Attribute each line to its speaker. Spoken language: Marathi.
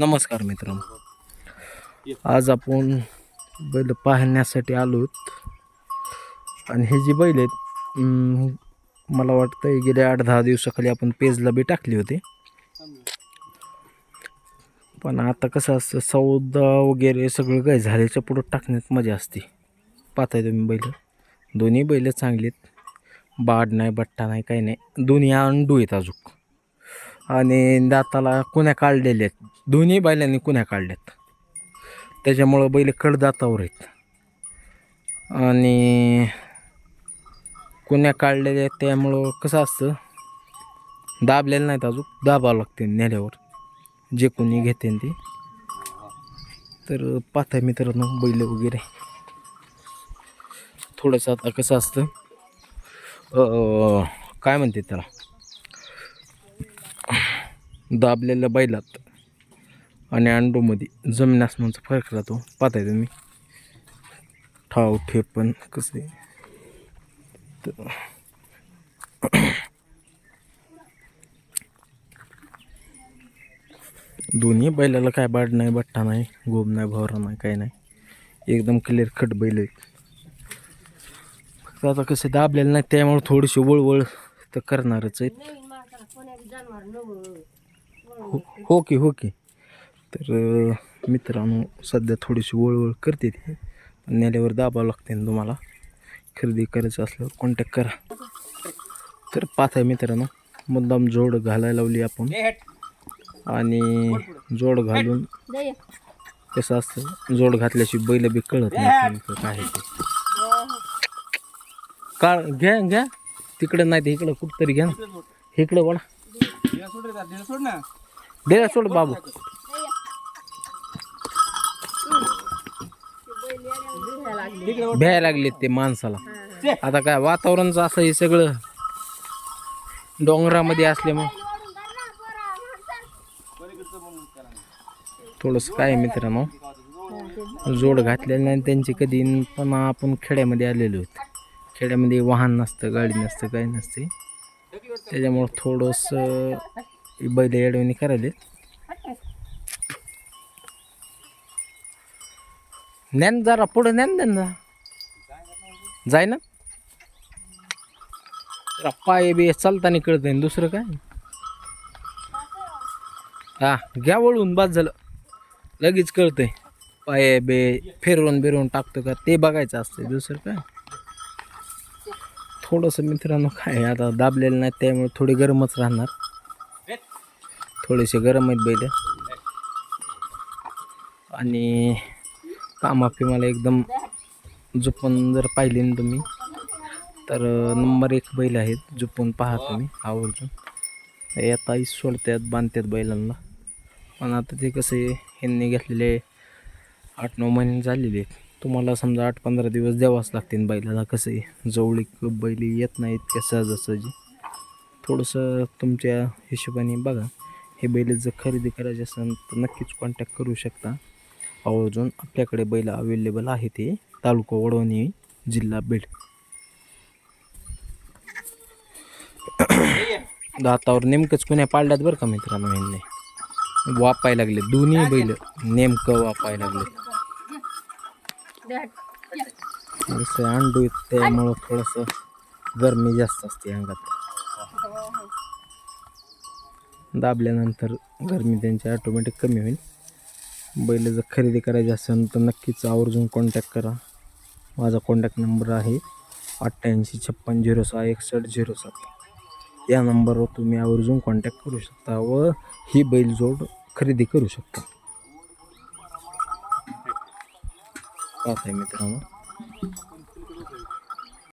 Speaker 1: नमस्कार मित्रांनो. आज आपण बैल पाहण्यासाठी आलोत. आणि हे जी बैल आहेत मला वाटतं गेल्या आठ दहा दिवसाखाली आपण पेजला बी टाकली होती. पण आता कसं असतं सौदा वगैरे सगळं काय झाल्याच्या पुढं टाकण्यात मजा असते. पाहताय तुम्ही बैल. दोन्ही बैल चांगलीत बाड नाही बट्टा नाही काही नाही. दोन्ही अंडू आहेत अजून. आणि दाताला कुण्या काढलेल्या आहेत दोन्ही बैलांनी कुण्या काढल्यात त्याच्यामुळं बैल कडदातावर आहेत. आणि कुण्या काढलेल्या आहेत त्यामुळं कसं असतं? दाबलेलं नाहीत अजून. दाबावं लागते नेल्यावर. जे कोणी घेते ते. तर पाहताय मित्रांनो बैल वगैरे. थोडंसं आता कसं असतं? काय म्हणते त्याला? दाबलेल्या बैलात आणि अंडोमध्ये जमीन आसमानचा फरक राहतो. पाहताय तुम्ही. ठाव ठेपण पण कसं आहे. तर दोन्ही बैलाला काय बाड नाही बट्टा नाही गोब नाही भवरा नाही काय नाही. एकदम क्लिअर खट बैल आहेत. फक्त आता कसं दाबलेलं नाही त्यामुळे थोडीशी वळवळ तर करणारच आहेत. हो हो की हो की. तर मित्रांनो सध्या थोडीशी वळवळ करते ते. पण नेल्यावर दाबावं लागते ना तुम्हाला. खरेदी करायचं असल्यावर कॉन्टॅक्ट करा. तर पाहताय मित्रांनो मुद्दाम जोड घालायला लावली आपण. आणि जोड घालून कसं असतं जोड घातल्याशिवाय बैल बी कळत नाही काय आहे ते. काळ घ्या घ्या. तिकडं नाही ते इकडं कुठंतरी घ्या ना. इकडं वळा दे सोड बाबू. भ्यायला लागलेत ते माणसाला. आता काय वातावरणचं असं हे सगळं. डोंगरामध्ये असल्यामुळं थोडंसं काय मित्रांनो? जोड घातलेलं नाही त्यांची कधी पण आपण खेड्यामध्ये आलेलो आहोत. खेड्यामध्ये वाहन नसतं गाडी नसतं काही नसते. त्याच्यामुळं थोडंसं बैल येडवणी करायले. ज्ञान जरा पुढे ज्ञान दे ना जाय ना. पाय बी चालताना कळतंय ना दुसरं काय? हा घ्या वळून बाद झालं. लगेच कळतंय. पाय बे फिरवून बिरवून टाकतो का ते बघायचं असतं दुसरं काय? थोडंसं मित्रांनो काय आता दाबलेलं नाही त्यामुळे थोडी गरमच राहणार. थोडेसे गरम आहेत बैल. आणि कामाफी मला एकदम जुपून जर पाहिले ना तुम्ही तर नंबर एक बैल आहेत जुपून पहा तुम्ही आवर्जून येताही सोडतात बांधतात बैलांना. पण आता ते कसे ह्यांनी घेतलेले आठ नऊ महिने झालेले आहेत. तुम्हाला समजा आठ पंधरा दिवस द्यावाच लागतील बैलाला कसं आहे जवळीक बैल येत नाहीत त्या सहजासहजी? थोडंसं तुमच्या हिशोबाने बघा. हे बैल जर खरेदी करायचे असेल तर नक्कीच कॉन्टॅक्ट करू शकता. आवर्जून आपल्याकडे बैल अवेलेबल आहे ते तालुका वडवणी जिल्हा बीड. दातावर नेमकंच कुण्या पाळल्यात बरं का मित्रांनो? यांनी वापायला लागले. दोन्ही बैल नेमकं वापायला लागले. जसं अंडू त्यामुळं थोडंसं गरमी जास्त असते अंगात. दाबल्यानंतर गरमी त्यांची ऑटोमॅटिक कमी होईल. बैल जर खरेदी करायची असेल तर नक्कीच आवर्जून कॉन्टॅक्ट करा. माझा कॉन्टॅक्ट नंबर आहे अठ्ठ्याऐंशी छप्पन झिरो सहा एकसष्ट झिरो सात. या नंबरवर तुम्ही आवर्जून कॉन्टॅक्ट करू शकता व ही बैलजोड खरेदी करू शकता. पाहताय मित्रांनो.